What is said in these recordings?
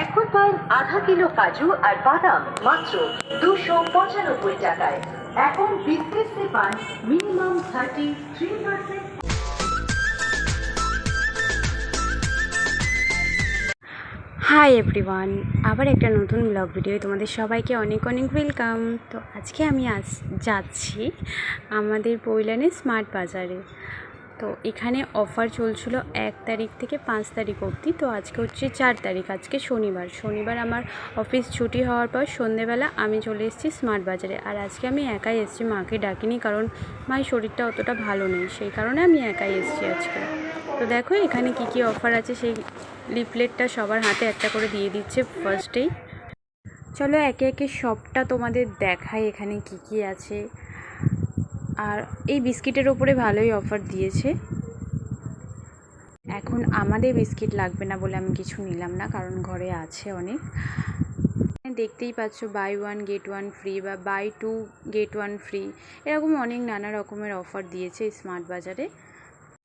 এখন পান আধা কিলো কাজু আর বাদাম মাত্র দুশো পঁচানব্বই টাকায়। এখন বিস্কিটসে পান minimum thirty three hi everyone, আবার একটা নতুন ব্লগ ভিডিও তোমাদের সবাইকে অনেক অনেক ওয়েলকাম। তো আজকে আমি আজ যাচ্ছি আমাদের পৈলানে স্মার্ট বাজারে। তো এখানে অফার চলছিল এক তারিখ থেকে পাঁচ তারিখ অবধি। তো আজকে হচ্ছে চার তারিখ, আজকে শনিবার। শনিবার আমার অফিস ছুটি হওয়ার পর সন্ধেবেলা আমি চলে এসেছি স্মার্ট বাজারে আর আজকে আমি একাই এসেছি, মাকে ডাকিনি কারণ মায়ের শরীরটা অতটা ভালো নেই, সেই কারণে আমি একাই এসেছি আজকে। তো দেখো এখানে কি কি অফার আছে, সেই লিফলেটটা সবার হাতে একটা করে দিয়ে দিচ্ছে ফার্স্টেই চলো একে একে সবটা তোমাদের দেখাই, এখানে কি কি আছে। আর এই বিস্কিটের ওপরে ভালোই অফার দিয়েছে। এখন আমাদের বিস্কিট লাগবে না বলে আমি কিছু নিলাম না, কারণ ঘরে আছে অনেক। দেখতেই পাচ্ছ buy one get one free বা buy two get one free এরকম অনেক নানা রকমের অফার দিয়েছে স্মার্ট বাজারে।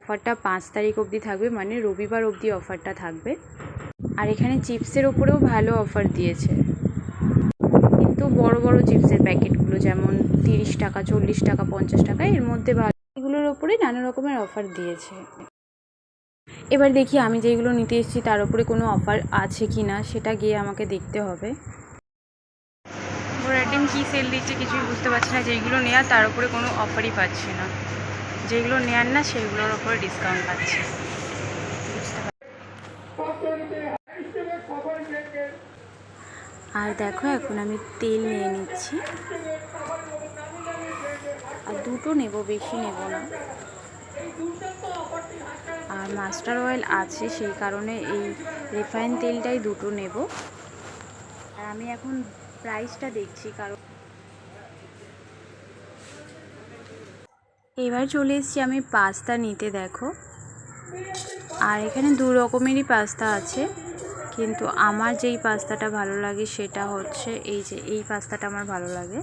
অফারটা পাঁচ তারিখ অবধি থাকবে মানে রবিবার অবধি অফারটা থাকবে। আর এখানে চিপসের ওপরেও ভালো অফার দিয়েছে। কিন্তু বড় বড় চিপসের প্যাকেটগুলো, যেমন তিরিশ টাকা, চল্লিশ টাকা, পঞ্চাশ টাকা, এর মধ্যে ভালো এগুলোর ওপরে নানা রকমের অফার দিয়েছে। এবার দেখি আমি যেগুলো নিতে এসেছি, তার উপরে কোনো অফার আছে কি না সেটা গিয়ে আমাকে দেখতে হবে। ওর একদিন কী সেল দিচ্ছে কিছুই বুঝতে পারছি না যেইগুলো নেওয়ার তার উপরে কোনো অফারই পাচ্ছি না। যেগুলো নেয়ার না, সেগুলোর ওপরে ডিসকাউন্ট পাচ্ছি। আর দেখো, এখন আমি তেল নিয়ে নিচ্ছি। আর দুটো নেব, বেশি নেব না। আর মাস্টার অয়েল আছে, সেই কারণে এই রিফাইন তেলটাই দুটো নেব। আর আমি এখন প্রাইসটা দেখছি, কারণ এবার চলে এসেছি আমি পাস্তা নিতে, দেখো। আর এখানে দু রকমেরই পাস্তা আছে। কিন্তু আমার যেই পাস্তাটা ভালো লাগে সেটা হচ্ছে এই যে এই পাস্তাটা আমার ভালো লাগে।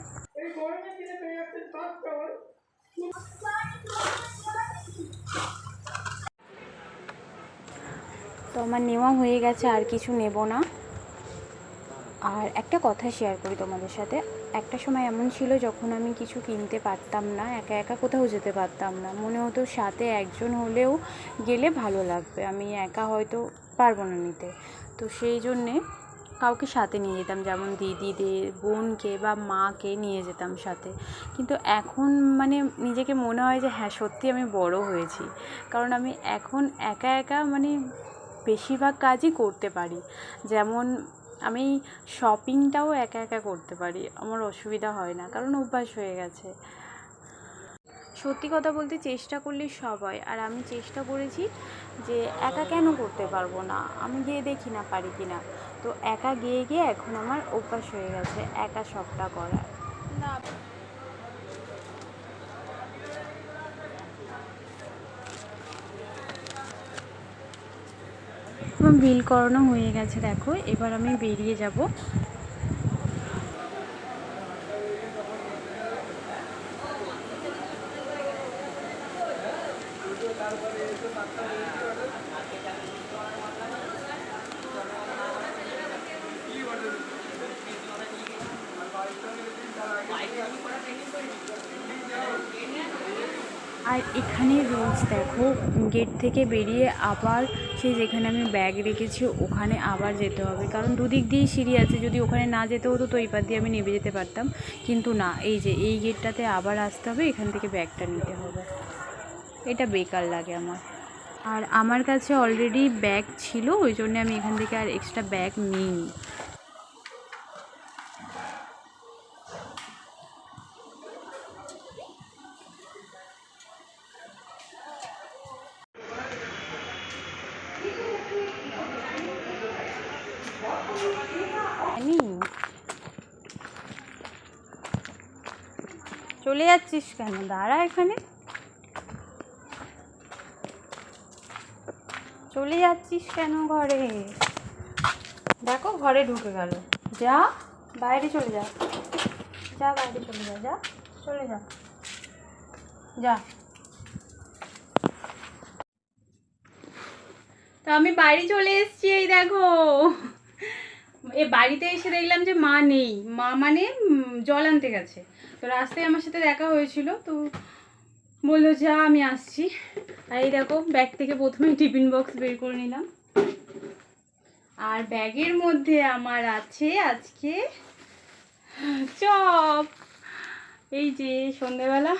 তো আমার নেওয়া হয়ে গেছে, আর কিছু নেব না। আর একটা কথা শেয়ার করি তোমাদের সাথে। একটা সময় এমন ছিল যখন আমি কিছু কিনতে পারতাম না, একা একা কোথাও যেতে পারতাম না। মনে হতো সাথে একজন হলেও গেলে ভালো লাগবে। আমি একা হয়তো পারব না নিতে। তো সেই জন্যে কাউকে সাথে নিয়ে যেতাম, যেমন দিদিদের, বোনকে বা মাকে নিয়ে যেতাম সাথে। কিন্তু এখন মানে নিজেকে মনে হয় যে হ্যাঁ সত্যি আমি বড় হয়েছি। কারণ আমি এখন একা একা মানে বেশিরভাগ কাজই করতে পারি। যেমন আমি শপিংটাও একা একা করতে পারি। আমার অসুবিধা হয় না, কারণ অভ্যাস হয়ে গেছে। সত্যি কথা বলতে চেষ্টা করলে সব হয়। আর আমি চেষ্টা করেছি যে একা কেন করতে পারব না? আমি গিয়ে দেখি না পারি কি না তো একা গিয়ে গিয়ে এখন আমার অভ্যাস হয়ে গেছে একা সবটা করার। আমার বিল করানো হয়ে গেছে দেখো। এবার আমি বেরিয়ে যাব। আর এখানে রোজ দেখো গেট থেকে বেরিয়ে আবার সেই যেখানে আমি ব্যাগ রেখেছি, ওখানে আবার যেতে হবে। কারণ দুদিক দিয়েই সিঁড়ি আছে, যদি ওখানে না যেতে হতো তো এই পার দিয়ে আমি নেমে যেতে পারতাম। কিন্তু না, এই যে এই গেটটাতে আবার আসতে হবে, এখান থেকে ব্যাগটা নিতে হবে। এটা বেকার লাগে আমার। আর আমার কাছে অলরেডি ব্যাগ ছিল ওই জন্য আমি এখান থেকে আর এক্সট্রা ব্যাগ নিইনি। চলে যাচ্ছিস কেন? দাঁড়া এখানে। চলে যাচ্ছিস কেন ঘরে? দেখো ঘরে ঢুকে গেল। যা, বাইরে চলে যা। যা, বাইরে চলে যা যা, চলে যা। যা। আমি বাড়ি চলে এসেছি এই দেখো। এ বাড়িতে এসে দেখলাম যে মা নেই। মা মানে জল আনতে গেছে। তো রাস্তায় আমার সাথে দেখা হয়েছিল। তো বলল, যা, আমি আসছি। আর এই দেখো ব্যাগ থেকে প্রথমে টিফিন বক্স বের করে নিলাম। আর ব্যাগের মধ্যে আমার আছে আজকে চপ। এই যে সন্ধেবেলা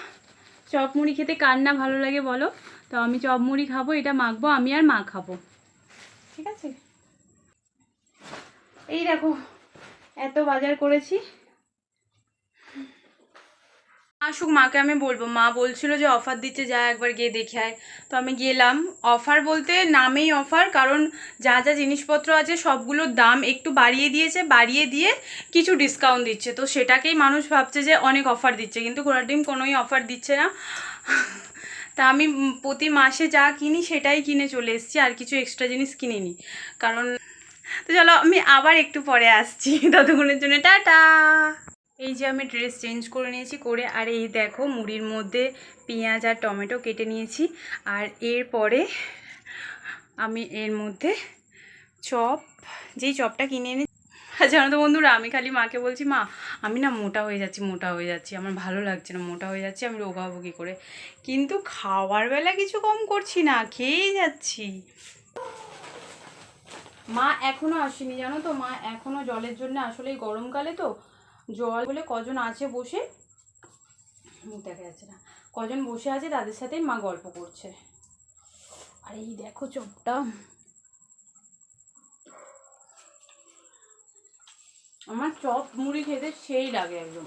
চপ মুড়ি খেতে কার না ভালো লাগে বলো? তো আমি চপ মুড়ি খাব, এটা মাখবো, আমি আর মা খাব। ঠিক আছে? এই দেখো, এত বাজার করেছি। আসুক, মাকে আমি বলব। মা বলছিল যে অফার দিচ্ছে যা, একবার গিয়ে দেখে আয়। তো আমি গেলাম। অফার বলতে নামেই অফার কারণ যা যা জিনিসপত্র আছে সবগুলোর দাম একটু বাড়িয়ে দিয়েছে, বাড়িয়ে দিয়ে কিছু ডিসকাউন্ট দিচ্ছে। তো সেটাকেই মানুষ ভাবছে যে অনেক অফার দিচ্ছে, কিন্তু ঘোড়ার ডিম কোনোই অফার দিচ্ছে না। তা আমি প্রতি মাসে যা কিনি সেটাই কিনে চলে এসেছি, আর কিছু এক্সট্রা জিনিস কিনিনি। কারণ, তো চলো আমি আবার একটু পরে আসছি। ততক্ষণের জন্য টাটা! এই যে আমি ড্রেস চেঞ্জ করে নিয়েছি, করে আর এই দেখো মুড়ির মধ্যে পেঁয়াজ আর টমেটো কেটে নিয়েছি। আর এরপরে আমি এর মধ্যে চপ, যেই চপটা কিনে এনে জানো তো বন্ধুরা, আমি খালি মাকে বলছি, মা, আমি না মোটা হয়ে যাচ্ছি, মোটা হয়ে যাচ্ছি, আমার ভালো লাগছে না, মোটা হয়ে যাচ্ছি, আমি রোগা করে। কিন্তু খাওয়ার বেলা কিছু কম করছি না, খেয়েই যাচ্ছি। মা এখনও আসেনি জানো তো, মা এখনও জলের জন্য আসলে গরমকালে তো জল বলে কজন আছে বসে? মুখ দেখা যাচ্ছে না। কজন বসে আছে তাদের সাথে মা গল্প করছে। আর এই দেখো চপটা আমার চপ মুড়ি খেতে সেই লাগে একদম।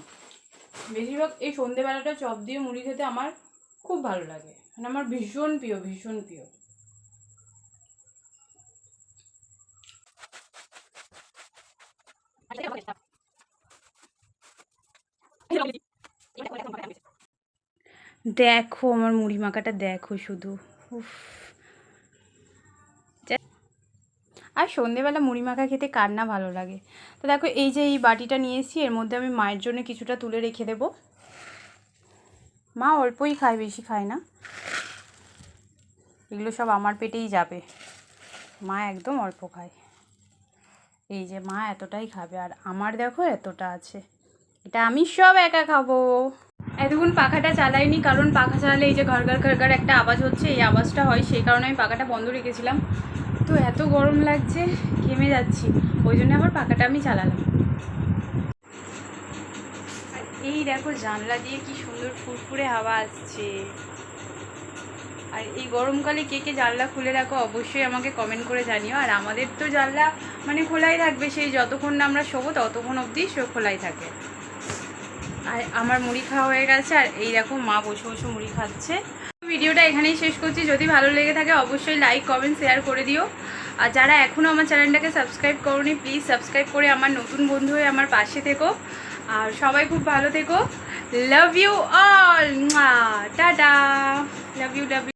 বেশিরভাগ এই সন্ধেবেলাটা চপ দিয়ে মুড়ি খেতে আমার খুব ভালো লাগে। মানে আমার ভীষণ প্রিয় ভীষণ প্রিয়। দেখো, আমার মুড়ি মাখাটা দেখো শুধু। উফ। আর সন্ধেবেলা মুড়ি মাখা খেতে কার না ভালো লাগে? তো দেখো, এই যে এই বাটিটা নিয়েছি এর মধ্যে আমি মায়ের জন্য কিছুটা তুলে রেখে দেবো। মা অল্পই খায়, বেশি খায় না। এগুলো সব আমার পেটেই যাবে। মা একদম অল্প খায়। এই যে মা এতটাই খাবে, আর আমার দেখো এতটা আছে। এটা আমি সব একা খাব। এতক্ষণ পাখাটা চালাইনি, কারণ পাখা চালালে এই যে ঘর ঘর ঘর ঘর একটা আওয়াজ হচ্ছে, এই আওয়াজটা হয় সেই কারণে আমি পাখাটা বন্ধ রেখেছিলাম। তো এত গরম লাগছে, ঘেমে যাচ্ছি, ওই জন্য আবার পাখাটা আমি চালালাম। এই দেখো, জানলা দিয়ে কি সুন্দর ফুরফুরে হাওয়া আসছে। আর এই গরমকালে কে কে জানলা খুলে রাখো, অবশ্যই আমাকে কমেন্ট করে জানিও। আর আমাদের তো জানলা মানে খোলাই থাকবে, সেই যতক্ষণ না আমরা শোবো, ততক্ষণ অবধি সে খোলাই থাকে। আর আমার মুড়ি খাওয়া হয়ে গেছে, আর এই দেখো মা বসে বসে মুড়ি খাচ্ছে। ভিডিওটা এখানেই শেষ করছি। যদি ভালো লেগে থাকে, অবশ্যই লাইক কমেন্ট শেয়ার করে দিও। আর যারা এখনও আমার চ্যানেলটাকে সাবস্ক্রাইব করোনি প্লিজ সাবস্ক্রাইব করে আমার নতুন বন্ধু হয়ে আমার পাশে থেকো। আর সবাই খুব ভালো থেকো। Love you all tata love you love